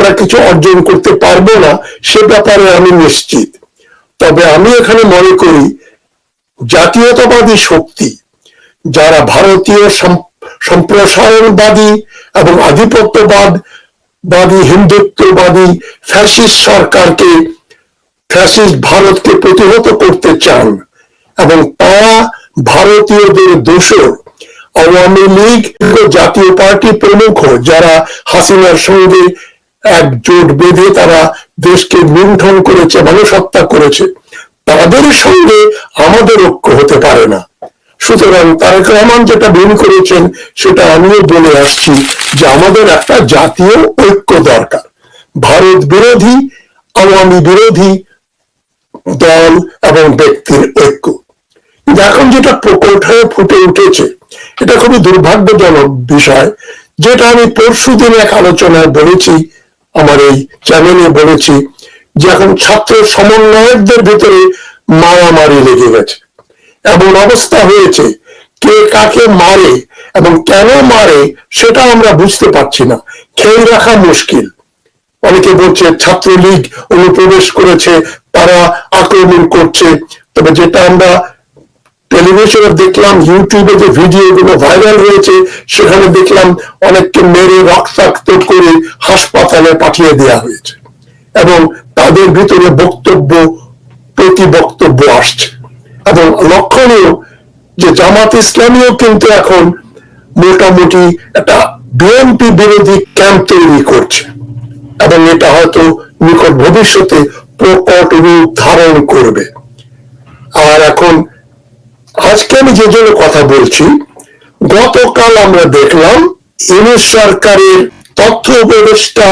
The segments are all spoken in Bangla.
আমরা কিছু অর্জন করতে পারব না, সে ব্যাপারে আমি নিশ্চিত। তবে আমি এখানে মনে করি, জাতীয়তাবাদী শক্তি, যারা ভারতীয় সম্প্রসারণবাদী এবং আধিপত্যবাদ, বাদী, হিন্দুত্ববাদী, ফ্যাসিস্ট সরকারকে, ফ্যাসিস্ট ভারতকে প্রতিহত করতে চান এবং তারা ভারতীয়দের দোষর। আওয়ামী লীগ জাতীয় পার্টি প্রমুখ, যারা হাসিনার সঙ্গে একজোট বেঁধে তারা দেশকে লুণ্ঠন করেছে মানুষ হত্যা করেছে। তাদের সঙ্গে আমাদের ঐক্য হতে পারে না। সুতরাং তারেক রহমান যেটা বের করেছেন, সেটা আমিও বলে আসছি যে আমাদের একটা জাতীয় ঐক্য দরকার। ভারত বিরোধী, আওয়ামী বিরোধী দল এবং ব্যক্তির ঐক্য। এখন যেটা প্রকট হয়ে ফুটে উঠেছে, এটা খুবই দুর্ভাগ্যজনক বিষয়, যেটা আমি পরশু দিন এক আলোচনায় বলেছি আমার এই চ্যানেলে বলেছি যে এখন ছাত্র সমন্বয়কদের ভিতরে মারামারি লেগে গেছে। এমন অবস্থা হয়েছে কে কাকে মারে এবং কেন মারে সেটা আমরা বুঝতে পারছি না। খেয়ে রাখা মুশকিল। অনেকে বলছে ছাত্রলীগ অনুপ্রবেশ করেছে, তারা আক্রমণ করছে, তবে যেটা আমরা টেলিভিশনে দেখলাম, ইউটিউবে যে ভিডিও গুলো ভাইরাল হয়েছে সেখানে দেখলাম অনেককে মেরে, রক্তাক্ত করে হাসপাতালে পাঠিয়ে দেওয়া হয়েছে। এবং তাদের ভিতরে বক্তব্য, প্রতি বক্তব্য আসছে। এবং লক্ষণীয় যে জামাত ইসলামীও কিন্তু এখন মোটামুটি একটা বিএনপি বিরোধী ক্যাম্প তৈরি করছে। এবং এটা হয়তো নিকট ভবিষ্যতে প্রকট রূপ ধারণ করবে। আর এখন আজকে আমি যে জন্য কথা বলছি, গতকাল আমরা দেখলাম ইউনুস সরকারের তথ্য উপদেষ্টা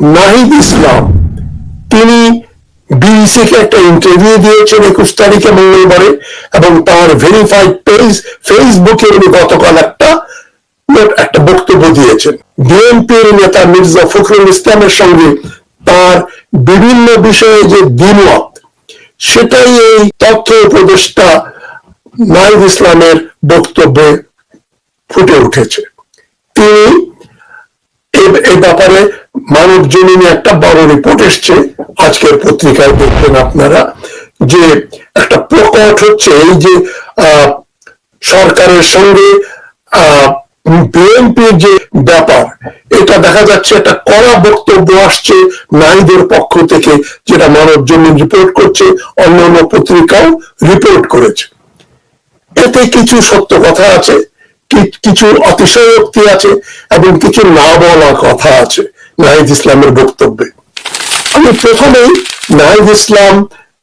নাহিদ ইসলাম, তিনি বিবিসি কে একটা ইন্টারভিউ দিয়েছেন একুশ তারিখে মঙ্গলবারে, এবং তার ভেরিফাইড পেজ ফেসবুকে উনি গতকাল একটা একটা বক্তব্য দিয়েছেন। বিএনপির নেতা মির্জা ফখরুল ইসলামের সঙ্গে তার বিভিন্ন বিষয়ে যে দ্বিমত, সেটাই এই তথ্য উপদেষ্টা নাইদ ইসলামের বক্তব্যে ফুটে উঠেছে। তিনি এ- এ ব্যাপারে মানব জমিনে একটা বড় রিপোর্ট এসছে। আজকের পত্রিকায় দেখবেন আপনারা যে একটা প্রকট হচ্ছে এই যে সরকারের সঙ্গে বিএনপির যে ব্যাপার, এটা দেখা যাচ্ছে একটা কড়া বক্তব্য আসছে নারীদের পক্ষ থেকে, যেটা মানব জন্য রিপোর্ট করছে অন্য অন্য পত্রিকাও রিপোর্ট করেছে। এতে কিছু সত্য কথা আছে কিছু অতিশয়োক্তি আছে এবং কিছু না বলা কথা আছে নাহিদ ইসলামের বক্তব্যে। আমি প্রথমেই নাহিদ ইসলাম,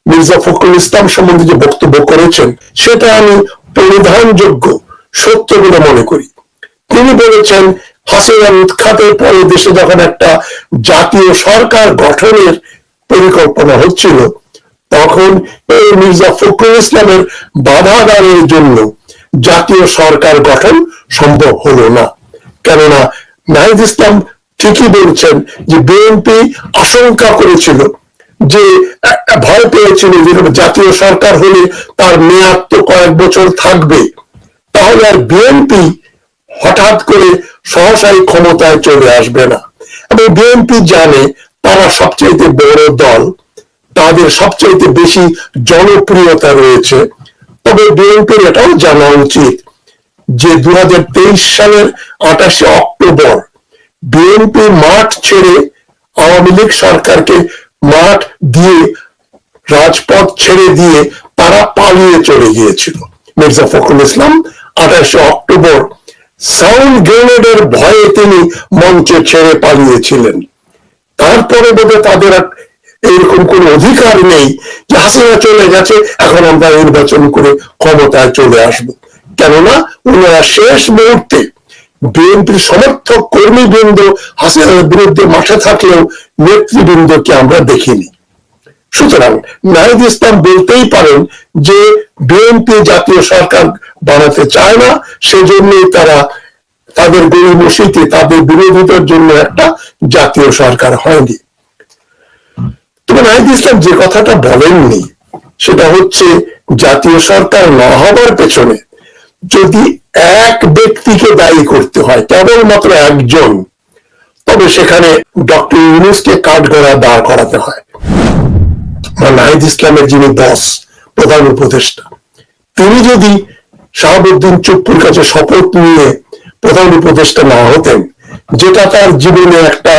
মির্জা ফখরুল ইসলাম সম্বন্ধে যে বক্তব্য করেছেন, সেটা আমি পরিধানযোগ্য সত্য বলে মনে করি। তিনি বলেছেন, হাসিনা উৎখাতের পরে দেশে যখন একটা জাতীয় সরকার গঠনের পরিকল্পনা হচ্ছিল তখন এই মির্জা ফখরুল ইসলামের বাধা দাঁড়ের জন্য জাতীয় সরকার গঠন সম্ভব হলো না। কেননা নাহিদ ইসলাম ঠিকই বলছেন যে বিএনপি আশঙ্কা করেছিল যে ভয় পেয়েছিল যে জাতীয় সরকার হলে তার মেয়াদ তো কয়েক বছর থাকবে। তাহলে আর বিএনপি হঠাৎ করে সহসাই ক্ষমতায় চলে আসবে না। এবং বিএনপি জানে তারা সবচেয়ে বড় দল তাদের সবচেয়ে বেশি জনপ্রিয়তা রয়েছে। তবে বিএনপির এটাও জানা উচিত যে দু সালের আঠাশে অক্টোবর বিএনপি মাঠ ছেড়ে আওয়ামী লীগ সরকারকে মাঠ দিয়ে রাজপথ ছেড়ে দিয়ে তারা পালিয়ে চলে গিয়েছিল। মির্জা ফখরুল ইসলাম আঠাশে অক্টোবর সাউন্ড গ্রেনেডের ভয়ে তিনি মঞ্চে ছেড়ে পালিয়েছিলেন। তারপরে বোধহয় তাদের এরকম কোন অধিকার নেই যে হাসিনা চলে গেছে, এখন আমরা নির্বাচন করে ক্ষমতায় চলে আসব। কেননা ওনারা শেষ মুহূর্তে বিএনপির সমর্থক কর্মীবৃন্দ হাসিনার বিরুদ্ধে মাঠে থাকলেও নেতৃবৃন্দকে আমরা দেখিনি। সুতরাং নাহিদ ইসলাম বলতেই পারেন যে বিএনপি জাতীয় সরকার বানাতে চায় না, সেজন্যই তারা তাদের গরিমসিতে তাদের বিরোধিতার জন্য একটা জাতীয় সরকার হয়নি। তবে নাহিদ ইসলাম যে কথাটা বলেননি, সেটা হচ্ছে জাতীয় সরকার না হবার পেছনে যদি এক ব্যক্তিকে দায়ী করতে হয়, কেবলমাত্র একজন, তবে সেখানে ডক্টর ইউনুসকে কাঠ গড়া দাঁড় করাতে হয়। নাহিদ ইসলামের যিনি বস, প্রধান উপদেষ্টা, তিনি যদি শাহাবুদ্দিন চুপ্পুর কাছে শপথ নিয়ে প্রধান উপদেষ্টা না হতেন, যেটা তার জীবনে একটা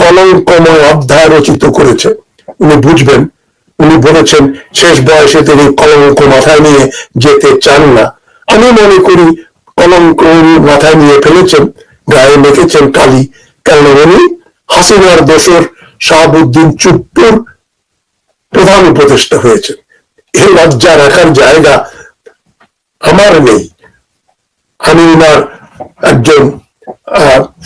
কলঙ্কময় অধ্যায় রচিত করেছে উনি বুঝবেন, উনি বলেছেন, শেষ বয়সে তিনি কলঙ্ক মাথায় নিয়ে যেতে চান না। আমি মনে করি, কলঙ্ক মাথায় নিয়ে ফেলেছেন, গায়ে মেখেছেন কালি। কারণ উনি? হাসিনার দোসর শাহাবুদ্দিন চুপ্পুর প্রধান উপদেষ্টা হয়েছে এই লজ্জা রাখার জায়গা আমার নেই। আমি ওনার একজন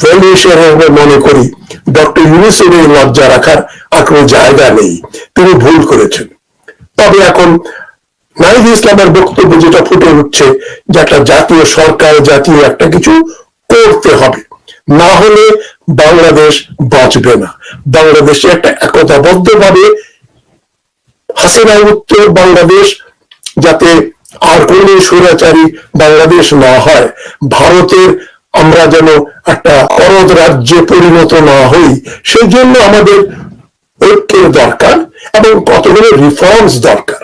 ভ্যালুয়েশন মনে করি ডক্টর ইউনুসের এই লজ্জা রাখার আর কোনো জায়গা নেই। তিনি ভুল করেছেন। তবে এখন নাহিদ ইসলামের বক্তব্য যেটা ফুটে উঠছে যে একটা জাতীয় সরকার, জাতীয় একটা কিছু করতে হবে। না হলে বাংলাদেশ বাঁচবে না। বাংলাদেশে একটা একতাবদ্ধ ভাবে হাসিনা উত্তর বাংলাদেশ যাতে আর কোন স্বৈরাচারী বাংলাদেশ না হয়। ভারতের আমরা যেন একটা করদ রাজ্যে পরিণত না হই, সেই জন্য আমাদের ঐক্যের দরকার এবং কতগুলো রিফর্মস দরকার।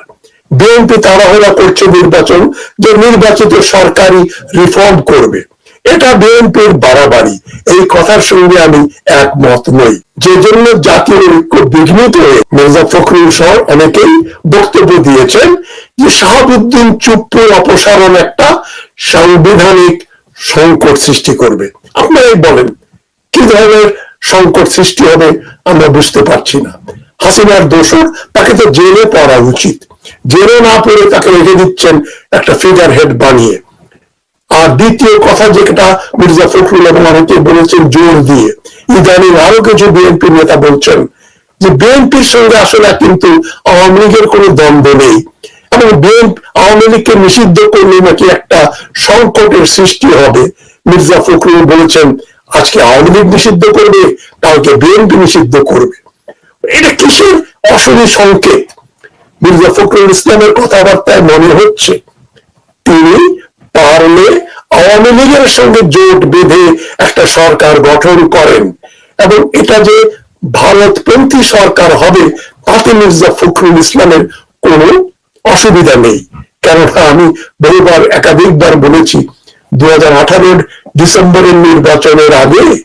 বিএনপি তাড়াহুড়া করছে নির্বাচন, যে নির্বাচিত সরকারি রিফর্ম করবে। এটা বিএনপির বাড়াবাড়ি, এই কথার সঙ্গে আমি একমত নই। যে জন্য জাতীয় ঐক্য বিঘ্নিত হয়ে মির্জা ফখরুল সহ অনেকেই বক্তব্য দিয়েছেন যে শাহাবুদ্দিন চুপ্পুর অপসারণ একটা সাংবিধানিক সংকট সৃষ্টি করবে। আপনারাই বলেন, কি ধরনের সংকট সৃষ্টি হবে আমরা বুঝতে পারছি না। হাসিনার দোষর, তাকে তো জেলে পড়া উচিত। জেলে না পড়ে তাকে রেখে দিচ্ছেন একটা ফিগার হেড বানিয়ে। আর দ্বিতীয় কথা যেটা মির্জা ফখরুল এবং অনেকে বলেছেন জোর দিয়ে। ইদানিং আরও কিছু বিএনপি নেতা বলছেন যে, বিএনপির সঙ্গে আসলে কিন্তু আওয়ামী লীগের কোনো দ্বন্দ্ব নেই। এবং বিএনপি আওয়ামী নিষিদ্ধ করলে নাকি একটা সংকটের সৃষ্টি হবে। মির্জা ফখরুল বলেছেন, আজকে আওয়ামী লীগ নিষিদ্ধ করবে, কালকে বিএনপি নিষিদ্ধ করবে। এটা কিসের অশনি সংকেত? মির্জা ফখরুল ইসলামের কথাবার্তায় মনে হচ্ছে, তিনি পারলে আওয়ামী লীগের সঙ্গে জোট বেঁধে একটা সরকার গঠন করেন। এবং এটা যে ভারতপন্থী সরকার হবে, তাতে মির্জা ফখরুল ইসলামের কোনো অসুবিধা নেই। কেননা আমি বহুবার একাধিকবার বলেছি দু হাজার আঠারোর ডিসেম্বরের নির্বাচনের আগে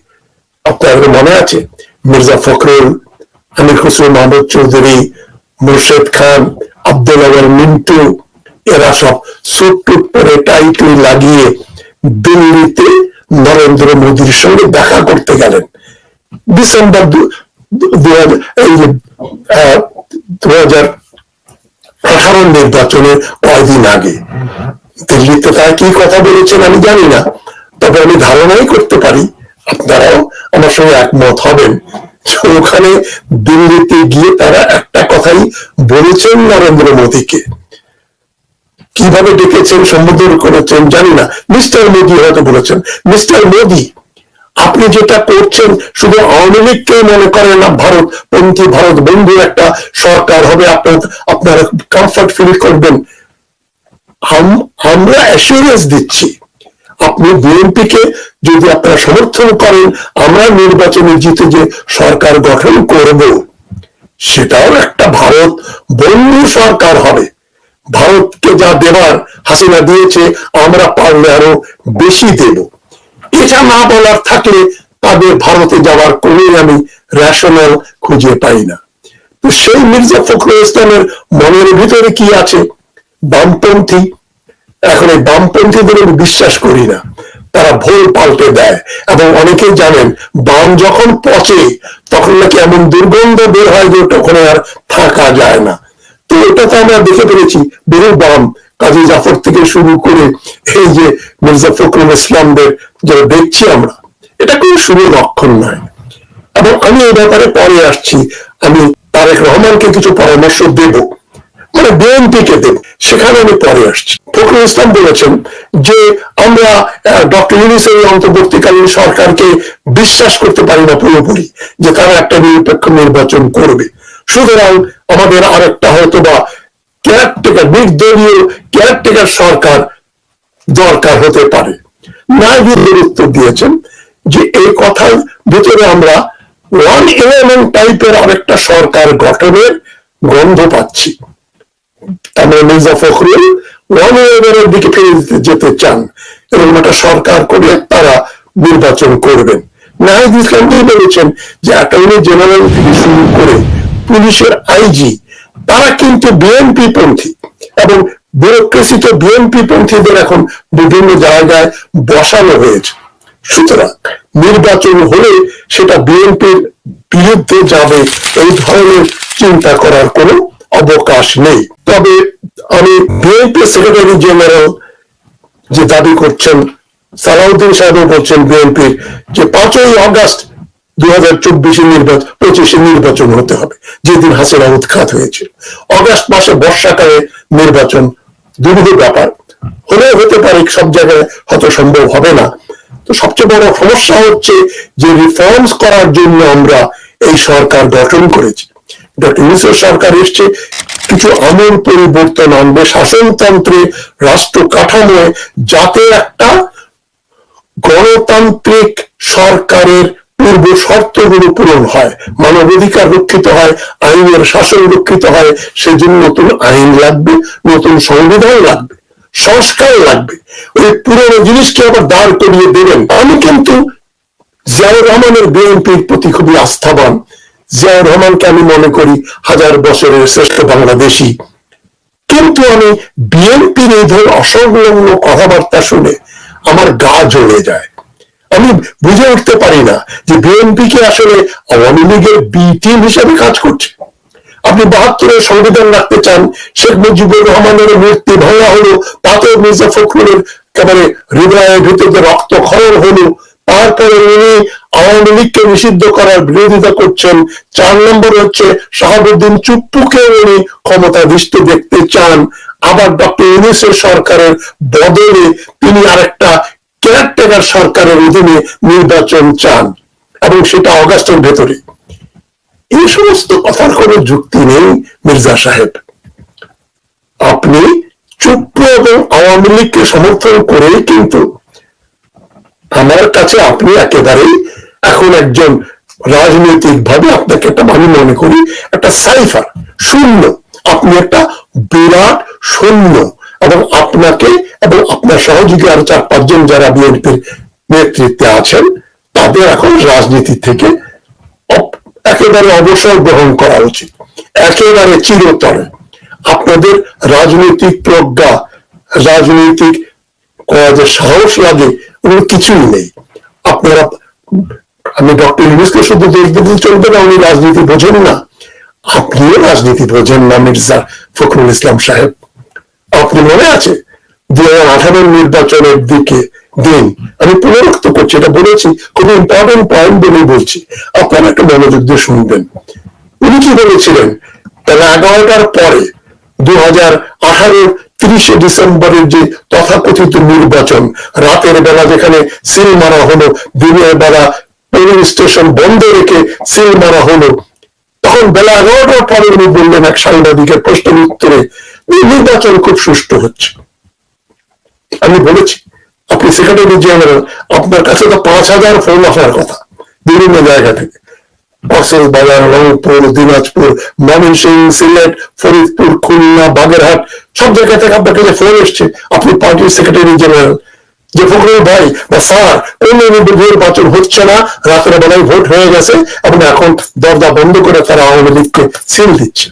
আপনাদের মনে আছে, মির্জা ফখরুল, আমির হোসেন মাহমুদ চৌধুরী, মুর্শেদ খান, আব্দুল আওয়াল মিন্টু, এরা সব সুট পরে টাইটুই লাগিয়ে দিল্লিতে নরেন্দ্র মোদীর সঙ্গে দেখা করতে গেলেন। ডিসেম্বর দু হাজার- এই যে, আহ, দু হাজার আঠারো নির্বাচনে কয়দিন আগে। দিল্লিতে তারা কি কথা বলেছেন আমি জানি না। তবে আমি ধারণাই করতে পারি আপনারাও আমার সঙ্গে একমত হবেন। ওখানে দিল্লিতে গিয়ে তারা একটা কথাই বলেছেন নরেন্দ্র মোদীকে। কীভাবে ডেকেছেন সম্বোধন করেছেন জানি না। মিস্টার মোদী হয়তো বলেছেন। মিস্টার মোদী আপনি যেটা করছেন, শুধু আওয়ামী লীগকে মনে করেন না, ভারত পন্থী ভারত বন্ধু একটা সরকার হবে, আপনার, আপনারা কমফর্ট ফিল করবেন। আম- আমরা অ্যাসুরেন্স দিচ্ছি। আপনি বিএনপি কে যদি আপনারা সমর্থন করেন, আমরা নির্বাচনে জিতে যে সরকার গঠন করব, সেটাও একটা ভারত বন্ধু সরকার হবে। ভারতকে যা দেবার, হাসিনা দিয়েছে, আমরা পারলে আরও বেশি দেব। এটা না বলার থাকলে তাদের ভারতে যাওয়ার কোনোই আমি রেশনাল খুঁজে পাই না। তো সেই মির্জা ফখরুল ইসলামের মনের ভিতরে কি আছে? বামপন্থী। এখন এই বামপন্থীদের আমি বিশ্বাস করি না। তারা ভুল পাল্টে দেয়। এবং অনেকেই জানেন, বাম যখন পচে, তখন নাকি এমন দুর্গন্ধ বের হয় যে ওখানে আর থাকা যায় না। তো আমরা দেখে ফেলেছি বহু বাম। কাজী জাফর থেকে শুরু করে এই যে মির্জা ফখরুল ইসলামদের যারা দেখছি আমরা, এটা কোনো শুভ লক্ষণ নয়। এবং আমি এই ব্যাপারে পরে আসছি। আমি তারেক রহমানকে কিছু পরামর্শ দেব মানে বিএনপি কে দেব, সেখানে আমি পরে আসছি। ফখরুল ইসলাম বলেছেন যে আমরা ডক্টর ইউনিসের অন্তর্বর্তীকালীন সরকারকে বিশ্বাস করতে পারি না পুরোপুরি, যে তারা একটা নিরপেক্ষ নির্বাচন করবে। সুতরাং আমাদের আরেকটা হয়তো বা কেয়ারটেকার নির্দলীয় কেয়ারটেকার সরকার দরকার হতে পারে। নাইবিদের উত্তর দিয়েছেন যে এই কথার ভিতরে আমরা ওয়ান এলিমেন্ট টাইপের আরেকটা সরকার গঠনের গন্ধ পাচ্ছি। আমরা মির্জা ফখরুল ওয়ান দিকে ফিরে যেতে- চান এবং একটা সরকার করে তারা নির্বাচন করবেন। নাহিদ ইসলাম বলেছেন যে অ্যাটর্নি জেনারেল থেকে শুরু করে পুলিশের আইজি, তারা কিন্তু বিএনপি পন্থী এবং ব্যুরোক্রেসিতে বিএনপি পন্থীদের এখন বিভিন্ন জায়গায় বসানো হয়েছে। সুতরাং নির্বাচন হলে সেটা বিএনপির বিরুদ্ধে যাবে এই ধরনের চিন্তা করার কোনো অবকাশ নেই। তবে আমি বিএনপি সেক্রেটারি জেনারেল যে দাবি করছেন, সালাউদ্দিন সাহেব বলছেন বিএনপির যে পাঁচই অগস্ট দু হাজার নির্বাচন পঁচিশে নির্বাচন হতে হবে, যেদিন হাসিনা উৎখাত হয়েছিল। মাসে বর্ষাকালে নির্বাচন দুর্ঘ ব্যাপার। হলেও হতে পারে সব জায়গায় হয়তো সম্ভব হবে না। তো সবচেয়ে বড় সমস্যা হচ্ছে যে রিফর্মস করার জন্য আমরা এই সরকার গঠন করেছি। ডক্টর ইউনুসের সরকার এসছে, কিছু আমূল পরিবর্তন আনবে। শাসনতন্ত্রে রাষ্ট্র কাঠামোয় যাতে একটা গণতান্ত্রিক সরকারের পূর্ব শর্তগুলো পূরণ হয় মানবাধিকার রক্ষিত হয়, আইনের শাসন রক্ষিত হয়, সেজন্য নতুন আইন লাগবে, নতুন সংবিধান লাগবে, সংস্কার লাগবে। ওই পুরনো জিনিসকে আবার দাঁড় করিয়ে দেবেন। আমি কিন্তু জিয়াউর রহমানের বিএনপির প্রতি খুবই আস্থাবান। জিয়াউর রহমানকে আমি মনে করি হাজার বছরের শ্রেষ্ঠ বাংলাদেশি। কিন্তু আমি বিএনপির এই ধরনের অসংলগ্ন কথাবার্তা শুনে আমার গা জ্বলে যায়। আমি বুঝে উঠতে পারি না যে বিএনপি কি আসলে আওয়ামী লীগের বি টিম হিসেবে কাজ করছে। আপনি বাহাত্তরের সংবিধান রাখতে চান, শেখ মুজিবুর রহমানের মূর্তি ভাঙা হলো তাতেও মির্জা ফখরুলের একেবারে হৃদয়ের ভিতরে রক্ত খরণ হলো তারপরে উনি আওয়ামী লীগকে নিষিদ্ধ করার বিরোধিতা করছেন। চার নম্বর হচ্ছে শাহাবুদ্দিন চুপ্পুকে উনি ক্ষমতাধীষ্ঠ দেখতে চান। আবার ডক্টর ইউনুসের সরকারের বদলে তিনি আরেকটা কেয়ারটেকার সরকারের অধীনে নির্বাচন চান এবং সেটা অগাস্টের ভেতরে। এই সমস্ত কথার কোনো যুক্তি নেই মির্জা সাহেব। আপনি চুপ্পু এবং আওয়ামী লীগকে সমর্থন করেই কিন্তু আমার কাছে আপনি একেবারেই এখন একজন রাজনৈতিক ভাবে আপনাকে একটা, আমি মনে করি, একটা সাইফার, শূন্য। আপনি একটা বিরাট শূন্য। এবং আপনাকে এবং আপনার সহযোগী আরও চার পাঁচজন যারা বিএনপির নেতৃত্বে আছেন, তাদের এখন রাজনীতি থেকে একেবারে অবসর গ্রহণ করা উচিত। একেবারে চিরতরে আপনাদের রাজনৈতিক প্রজ্ঞা, রাজনৈতিক সাহস লাগে ওগুলো কিছুই নেই। আপনারা, আমি ডক্টর ইউনুসকে শুধু দেশ দিতে চলবে না, উনি রাজনীতি বোঝেন না। আপনিও রাজনীতি বোঝেন না, মির্জা ফখরুল ইসলাম সাহেব। আপনি মনে আছে? দুই হাজার আঠারো নির্বাচনের দিকে দিন আমি পুনরুক্ত করছি, এটা বলেছি, খুব ইম্পর্টেন্ট পয়েন্ট বলেই বলছি। আপনারা একটু মনোযোগ দিয়ে শুনবেন। উনি কি বলেছিলেন? তাহলে এগারোটার পরে দু হাজার আঠারোর তিরিশে ডিসেম্বরের যে তথাকথিত নির্বাচন, রাতের বেলা যেখানে সিল মারা হলো, দিনের বেলা পোলিং স্টেশন বন্ধ রেখে সিল মারা হলো, তখন বেলা এগারোটার পরে উনি বললেন এক সাংবাদিকের প্রশ্নের উত্তরে নির্বাচন খুব সুষ্ঠু হচ্ছে। আমি বলেছি, আপনি সেক্রেটারি জেনারেল আপনার কাছে তো পাঁচ হাজার ফোন আসার কথা, বিভিন্ন জায়গা থেকে। ফসল বাজার, রংপুর, দিনাজপুর, ময়মনসিংহ, সিলেট, ফরিদপুর, খুলনা, বাগেরহাট, সব জায়গা থেকে আপনার কাছে ফোন এসছে, আপনি পার্টির সেক্রেটারি জেনারেল যে ফখরুল ভাই বা স্যার অন্য নির্বাচন হচ্ছে না রাতের বেলায় ভোট হয়ে গেছে এবং এখন দরজা বন্ধ করে তারা আওয়ামী লীগকে সিল দিচ্ছে।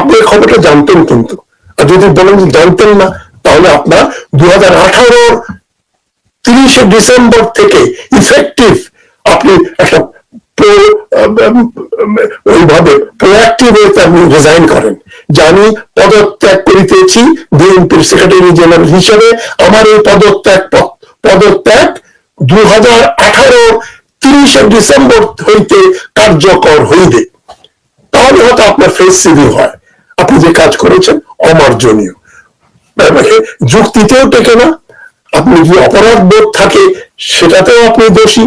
আপনি খবরটা জানতেন কিন্তু। আর যদি বলেন যে জানতেন না, তাহলে আপনার দু হাজার আঠারোর তিরিশে ডিসেম্বর থেকে ইফেক্টিভ আপনি একটা ওইভাবে প্রোয়াক্টিভ আপনি রিজাইন করেন। যে আমি পদত্যাগ করিতেছি বিএনপির সেক্রেটারি জেনারেল হিসেবে। আমার এই পদত্যাগ পদত্যাগ দু হাজার আঠারো তিরিশে ডিসেম্বর হইতে কার্যকর হইবে। তাহলে হয়তো আপনার ফেস সিভিল হয়। আপনি যে কাজ করেছেন অমার্জনীয়। যুক্তিতেও টেকে না, আপনি যদি অপরাধ বোধ থাকে, সেটাতেও আপনি দোষী,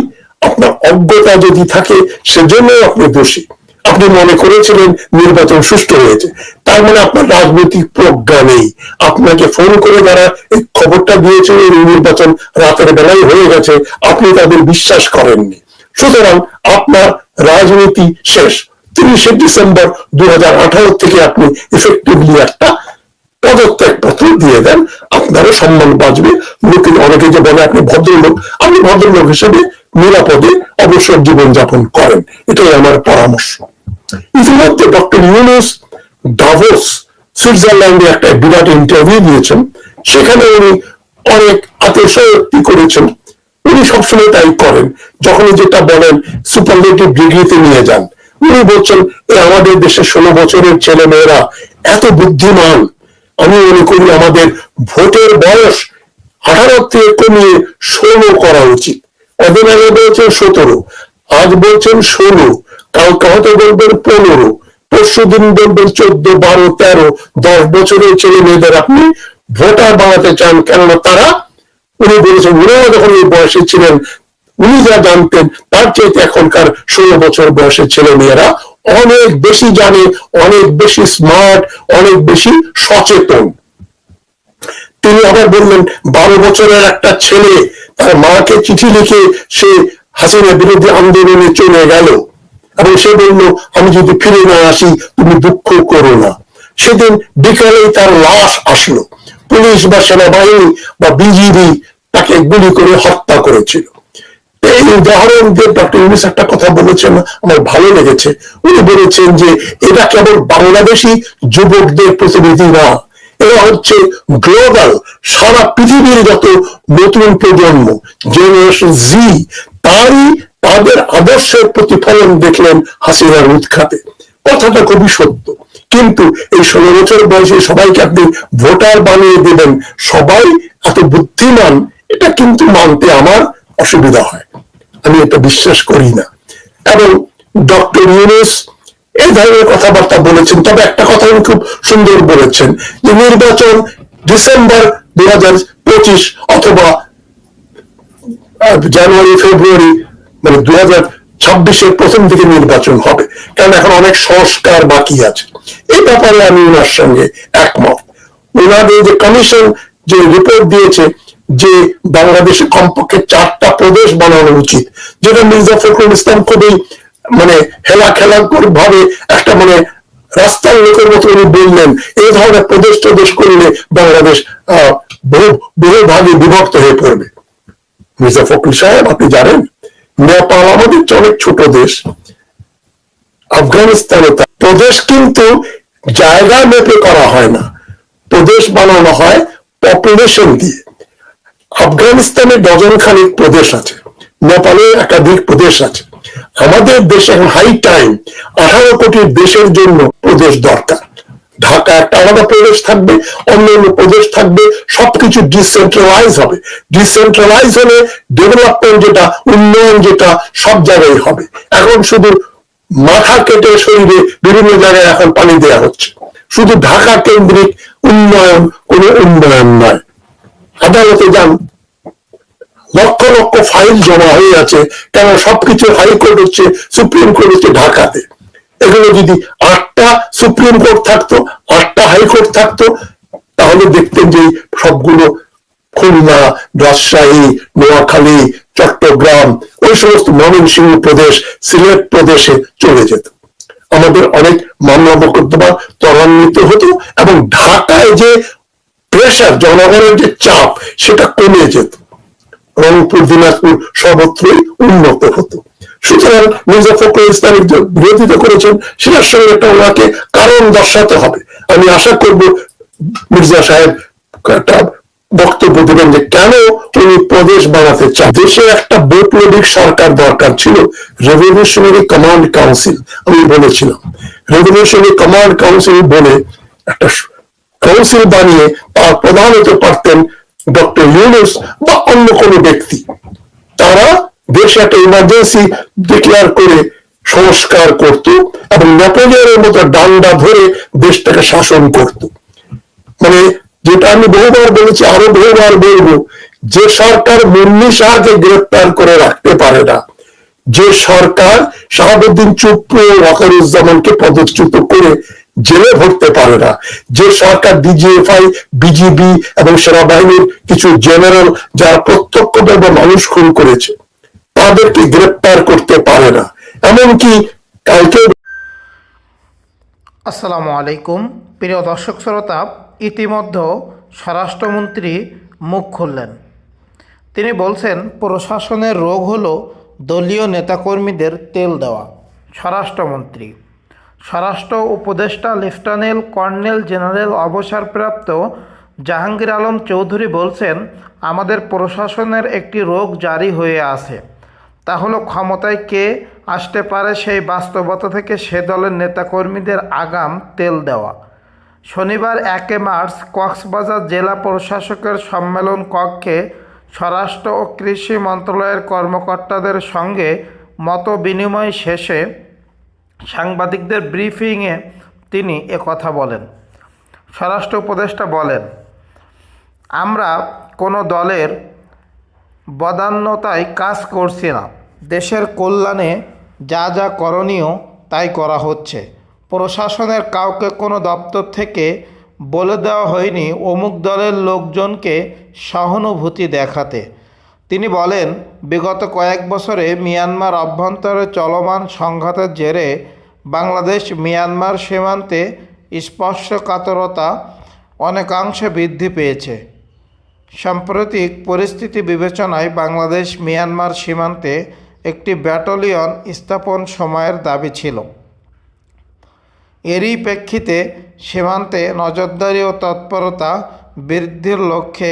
আপনার অজ্ঞতা যদি থাকে সেজন্য আপনি দোষী। আপনি মনে করেছিলেন নির্বাচন সুষ্ঠু হয়েছে, তার মানে আপনার রাজনৈতিক প্রজ্ঞা নেই। আপনাকে ফোন করে যারা এই খবরটা দিয়েছিল এই নির্বাচন রাতের বেলায় হয়ে গেছে, আপনি তাদের বিশ্বাস করেননি। সুতরাং আপনার রাজনীতি শেষ। তিরিশে ডিসেম্বর দু হাজার আঠারো থেকে আপনি এফেক্টিভলি একটা পদত্যাগ পত্র দিয়ে দেন, আপনারও সম্মান বাঁচবে। লোকে অনেকে যে বলে আপনি ভদ্রলোক আপনি ভদ্রলোক হিসেবে নিরাপদে অবসর জীবন যাপন করেন। এটাই আমার পরামর্শ। ইতিমধ্যে ডক্টর ইউনুস ডাভোস সুইজারল্যান্ডে একটা বিরাট ইন্টারভিউ দিয়েছেন। সেখানে উনি অনেক আত্মসক্তি করেছেন। উনি সবসময় তাই করেন। যখন যেটা বলেন সুপারলেটিভ ডিগ্রিতে নিয়ে যান। বলছেন এ আমাদের দেশের ষোলো বছরের ছেলে মেয়েরা এত বুদ্ধিমান। আমি মনে করি আমাদের ভোটের বয়স আঠারো থেকে কমিয়ে ষোলো করা উচিত। কদিন আগে বলছেন সতেরো, আজ বলছেন ষোলো, কালকে হয়তো বলবেন পনেরো, পরশু দিন বলবেন চোদ্দ, বারো, তেরো, দশ বছরের ছেলে মেয়েদের আপনি ভোটার বানাতে চান কেননা তারা, উনি বলেছেন উনিও যখন এই বয়সে ছিলেন উনি যা জানতেন, তার চাইতে এখনকার ষোলো বছর বয়সের ছেলে মেয়েরা অনেক বেশি জানে, অনেক বেশি স্মার্ট অনেক বেশি সচেতন। তিনি আবার বললেন, বারো বছরের একটা ছেলে, তার মাকে চিঠি লিখে সে হাসিনা বিরুদ্ধে আন্দোলনে চলে গেল। এবং সে বলল, আমি যদি ফিরে না আসি, তুমি দুঃখ করো না। সেদিন বিকালেই তার লাশ আসলো। পুলিশ বা সেনাবাহিনী বা বিজিবি তাকে গুলি করে হত্যা করেছিল। এই উদাহরণ দিয়ে ডক্টর ইউনিস একটা কথা বলেছেন, আমার ভালো লেগেছে। উনি বলেছেন যে, এটা কেবল বাংলাদেশি যুবকদের প্রতিনিধি না, এরা হচ্ছে গ্লোবাল, সারা পৃথিবীর যত নতুন প্রজন্ম, জেনারেশন জি তারই তাদের আদর্শের প্রতিফলন দেখলেন হাসিনার উৎখাতে। কথাটা খুবই সত্য। কিন্তু এই ষোলো বছর বয়সে সবাইকে আপনি ভোটার বানিয়ে দেবেন, সবাই এত বুদ্ধিমান, এটা কিন্তু মানতে আমার অসুবিধা হয়। আমি এটা বিশ্বাস করি না। এবং ডক্টর ইউনুস এই ধরনের কথাবার্তা বলেছেন, তবে একটা কথা উনি খুব সুন্দর বলেছেন যে নির্বাচন ডিসেম্বর দুই হাজার পঁচিশ অথবা জানুয়ারি, ফেব্রুয়ারি মানে দুই হাজার ছাব্বিশের প্রথম দিকে নির্বাচন হবে। কারণ এখন অনেক সংস্কার বাকি আছে। এই ব্যাপারে আমি ওনার সঙ্গে একমত। ওনাদের যে কমিশন যে রিপোর্ট দিয়েছে যে বাংলাদেশে কমপক্ষে চারটা প্রদেশ বানানো উচিত। যেটা মির্জা ফখরুল ইসলাম খুবই মানে হেলা খেলা ভাবে একটা মানে রাস্তার লোকের মতো উনি বললেন, এই ধরনের প্রদেশ প্রদেশ করলে বাংলাদেশ বহু বহু ভাগে বিভক্ত হয়ে পড়বে। মির্জা ফখরুল সাহেব, আপনি জানেন, নেপাল আমাদের অনেক ছোট দেশ। আফগানিস্তানে প্রদেশ কিন্তু জায়গা মেপে করা হয় না। প্রদেশ বানানো হয় পপুলেশন দিয়ে। আফগানিস্তানে ডজন খানিক প্রদেশ আছে, নেপালে একাধিক প্রদেশ আছে। আমাদের দেশে এখন হাই টাইম আঠারো কোটি দেশের জন্য প্রদেশ দরকার। ঢাকা একটা আলাদা প্রদেশ থাকবে, অন্যান্য প্রদেশ থাকবে, সবকিছু ডিসেন্ট্রালাইজ হবে। ডিসেন্ট্রালাইজ হলে ডেভেলপমেন্ট যেটা, উন্নয়ন যেটা, সব জায়গায় হবে। এখন শুধু মাথা কেটে শরীরে বিভিন্ন জায়গায় এখন পানি দেওয়া হচ্ছে। শুধু ঢাকা কেন্দ্রিক উন্নয়ন কোনো উন্নয়ন নয়। আদালতে যান। লক্ষ লক্ষ ফাইল জমা হয়ে আছে। কেন সবকিছু হাইকোর্ট হচ্ছে সুপ্রিম কোর্ট হচ্ছে ঢাকাতে। এগুলো যদি আটটা সুপ্রিম কোর্ট থাকতো, আটটা হাইকোর্ট থাকতো, তাহলে দেখতেন যে সবগুলো খুলনা, রাজশাহী, নোয়াখালী, চট্টগ্রাম, ওই সমস্ত ময়মনসিংহ প্রদেশ, সিলেট প্রদেশে চলে যেত। আমাদের অনেক মামলা মোকদ্দমা ত্বরান্বিত হতো এবং ঢাকায় যে প্রেশার জনগণের যে চাপ, সেটা কমে যেত। রংপুর, দিনাজপুর সর্বত্রই উন্নত হতো। সুতরাং মির্জা ফখরুল ইসলাম বিরোধিতা করেছেন, সেটার সঙ্গে একটা ওনাকে কারণ দর্শাতে হবে। আমি আশা করব মির্জা সাহেব একটা বক্তব্য দেবেন যে কেন উনি প্রদেশ বানাতে চান। দেশে একটা বৈপ্লবিক সরকার দরকার ছিল রেভলিউশনারি কমান্ড কাউন্সিল আমি বলেছিলাম। রেভলিউশনারি কমান্ড কাউন্সিল বলে একটা কাউন্সিল বানিয়ে তার প্রধান হতে পারতেন ডক্টর ইউনুস বা অন্য কোনো ব্যক্তি। তারা দেশে একটা ইমার্জেন্সি ডিক্লেয়ার করে সংস্কার করত এবং নেপোলিয়নের মতো ডান্ডা ধরে দেশটাকে শাসন করত। মানে যেটা আমি বহুবার বলেছি, আরও বহুবার বলব, যে সরকার মুন্নি শাহকে গ্রেপ্তার করে রাখতে পারে না, যে সরকার শাহাবুদ্দিন চুপ্পু ওয়াকারুজ্জামানকে পদচ্যুত করে জেলে ভরতে পারে না। যে সরকার ডিজিএফআই বিজিবি এবং সেনাবাহিনীর কিছু জেনারেল যারা প্রত্যক্ষভাবে মানুষ খুন করেছে, তাদেরকে গ্রেপ্তার করতে পারে না। এমনকি কালকে আসসালামু আলাইকুম। প্রিয় দর্শক শ্রোতা, ইতিমধ্যে স্বরাষ্ট্রমন্ত্রী মুখ খুললেন। তিনি বলছেন, প্রশাসনের রোগ হলো দলীয় নেতাকর্মীদের তেল দেওয়া। স্বরাষ্ট্রমন্ত্রী স্বরাষ্ট্র উপদেষ্টা লেফটেন্যান্ট কর্নেল জেনারেল অবসরপ্রাপ্ত জাহাঙ্গীর আলম চৌধুরী বলছেন, আমাদের প্রশাসনের একটি রোগ জারি হয়ে আছে। তা হলো ক্ষমতায় কে আসতে পারে সেই বাস্তবতা থেকে সে দলের নেতাকর্মীদের আগাম তেল দেওয়া? শনিবার একে মার্চ কক্সবাজার জেলা প্রশাসকের সম্মেলন কক্ষে স্বরাষ্ট্র ও কৃষি মন্ত্রণালয়ের কর্মকর্তাদের সঙ্গে মত বিনিময় শেষে সাংবাদিকদের ব্রিফিংয়ে তিনি এ কথা বলেন। স্বরাষ্ট্র উপদেষ্টা বলেন, আমরা কোনো দলের বদান্যতায় কাজ করছি না। দেশের কল্যাণে যা যা করণীয় তাই করা হচ্ছে। প্রশাসনের কাউকে কোনো দপ্তর থেকে বলে দেওয়া হয়নি অমুক দলের লোকজনকে সহানুভূতি দেখাতে। তিনি বলেন, বিগত কয়েক বছরে মিয়ানমার অভ্যন্তরে চলমান সংঘাতের জেরে বাংলাদেশ মিয়ানমার সীমান্তে স্পর্শকাতরতা অনেকাংশে বৃদ্ধি পেয়েছে। সাম্প্রতিক পরিস্থিতি বিবেচনায় বাংলাদেশ মিয়ানমার সীমান্তে একটি ব্যাটালিয়ন স্থাপন সময়ের দাবি ছিল। এরই প্রেক্ষিতে সীমান্তে নজরদারি ও তৎপরতা বৃদ্ধির লক্ষ্যে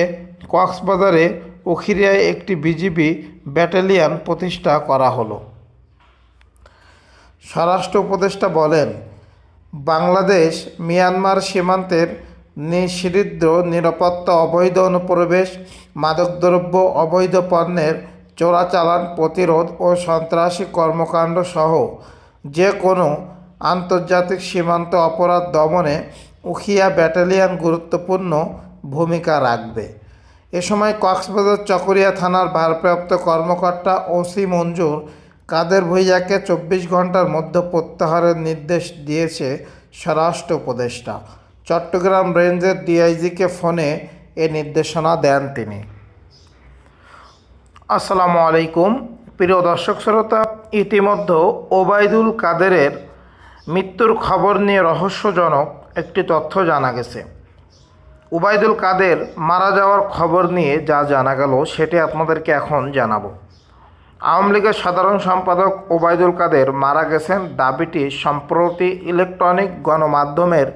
কক্সবাজারে উখিরিয়ায় একটি বিজিবি ব্যাটালিয়ন প্রতিষ্ঠা করা হলো। স্বরাষ্ট্র উপদেষ্টা বলেন, বাংলাদেশ মিয়ানমার সীমান্তের নিষিদ্ধ নিরাপত্তা অবৈধ অনুপ্রবেশ, মাদকদ্রব্য, অবৈধ পণ্যের চোরাচালান, প্রতিরোধ ও সন্ত্রাসী কর্মকাণ্ড সহ যে কোনো আন্তর্জাতিক সীমান্ত অপরাধ দমনে উখিয়া ব্যাটালিয়ন গুরুত্বপূর্ণ ভূমিকা রাখবে। এ সময় কক্সবাজার চকরিয়া থানার ভারপ্রাপ্ত কর্মকর্তা ওসি মঞ্জুর কাদের ভুইয়াকে চব্বিশ ঘণ্টার মধ্যে প্রত্যাহারের নির্দেশ দিয়েছে স্বরাষ্ট্র উপদেষ্টা। চট্টগ্রাম রেঞ্জের ডিআইজিকে ফোনে এ নির্দেশনা দেন তিনি। আসসালামু আলাইকুম। প্রিয় দর্শক শ্রোতা ইতিমধ্যে ওবায়দুল কাদেরের মৃত্যুর খবর নিয়ে রহস্যজনক একটি তথ্য জানা গেছে। উবায়দুল কাদের মারা যাওয়ার খবর নিয়ে যা জানা গেল সেটি আপনাদেরকে এখন জানাব। আওয়ামী লীগের সাধারণ সম্পাদক ওবায়দুল কাদের মারা গেছেন দাবিটি সম্প্রতি ইলেকট্রনিক গণমাধ্যমের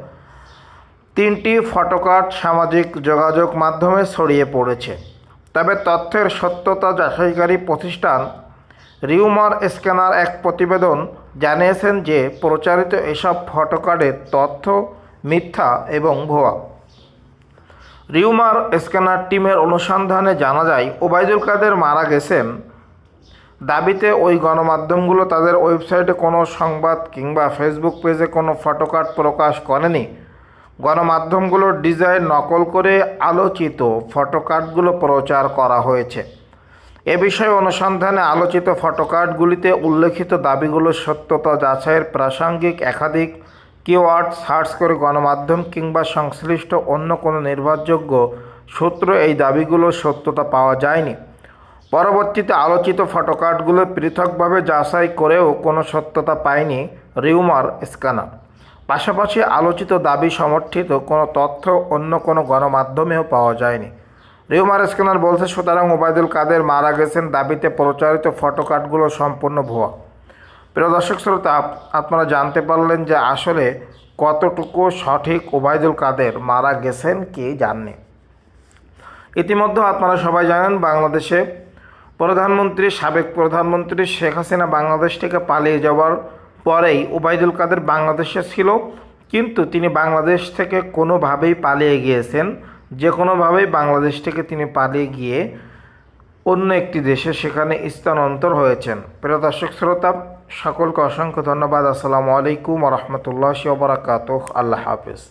তিনটি ফটোকার্ড সামাজিক যোগাযোগ মাধ্যমে ছড়িয়ে পড়েছে। তবে তথ্যের সত্যতা যাচাইকারী প্রতিষ্ঠান রিউমার স্ক্যানার এক প্রতিবেদন জানিয়েছেন যে প্রচারিত এসব ফটোকার্ডের তথ্য মিথ্যা এবং ভুয়া। রিউমার স্ক্যানার টিমের অনুসন্ধানে জানা যায়, ওবায়দুল কাদের মারা গেছেন। দাবিতে ওই গণমাধ্যমগুলো তাদের ওয়েবসাইটে কোনো সংবাদ কিংবা ফেসবুক পেজে কোনো ফটোকার্ড প্রকাশ করেনি। গণমাধ্যমগুলোর ডিজাইন নকল করে আলোচিত ফটোকার্ডগুলো প্রচার করা হয়েছে। এ বিষয়ে অনুসন্ধানে আলোচিত ফটোকার্ডগুলিতে উল্লেখিত দাবিগুলোর সত্যতা যাচাইয়ের প্রাসঙ্গিক, একাধিক কিওয়ার্ড সার্চ করে গণমাধ্যম কিংবা সংশ্লিষ্ট অন্য কোনো নির্ভরযোগ্য সূত্র এই দাবিগুলোর সত্যতা পাওয়া যায়নি। পরবর্তীতে আলোচিত ফটোকার্ডগুলো পৃথকভাবে যাচাই করেও কোনো সত্যতা পায়নি রিউমার স্ক্যানার। পাশাপাশি আলোচিত দাবি সমর্থিত কোনো তথ্য অন্য কোনো গণমাধ্যমেও পাওয়া যায়নি। রিউমার স্ক্যানার বলছে, সুতরাং ওবায়দুল কাদের মারা গেছেন দাবিতে প্রচারিত ফটোকার্ডগুলো সম্পূর্ণ ভুয়া। প্রিয় দর্শক শ্রোতা আপনারা জানতে পারলেন যে আসলে কতটুকু সঠিক ওবায়দুল কাদের মারা গেছেন কে জাননি। ইতিমধ্যে আপনারা সবাই জানেন বাংলাদেশে প্রধানমন্ত্রী, সাবেক প্রধানমন্ত্রী শেখ হাসিনা বাংলাদেশ থেকে পালিয়ে যাওয়ার পরেই ওবায়দুল কাদের বাংলাদেশে ছিল, কিন্তু তিনি বাংলাদেশ থেকে কোনোভাবেই পালিয়ে গিয়েছেন। যে কোনোভাবেই বাংলাদেশ থেকে তিনি পালিয়ে গিয়ে অন্য একটি দেশে সেখানে স্থানান্তর হয়েছেন। প্রিয় দর্শক শ্রোতা সকলকে অসংখ্য ধন্যবাদ। আসসালামু আলাইকুম রহমতুল্লাহ বরাকাত আল্লাহ হাফিজ।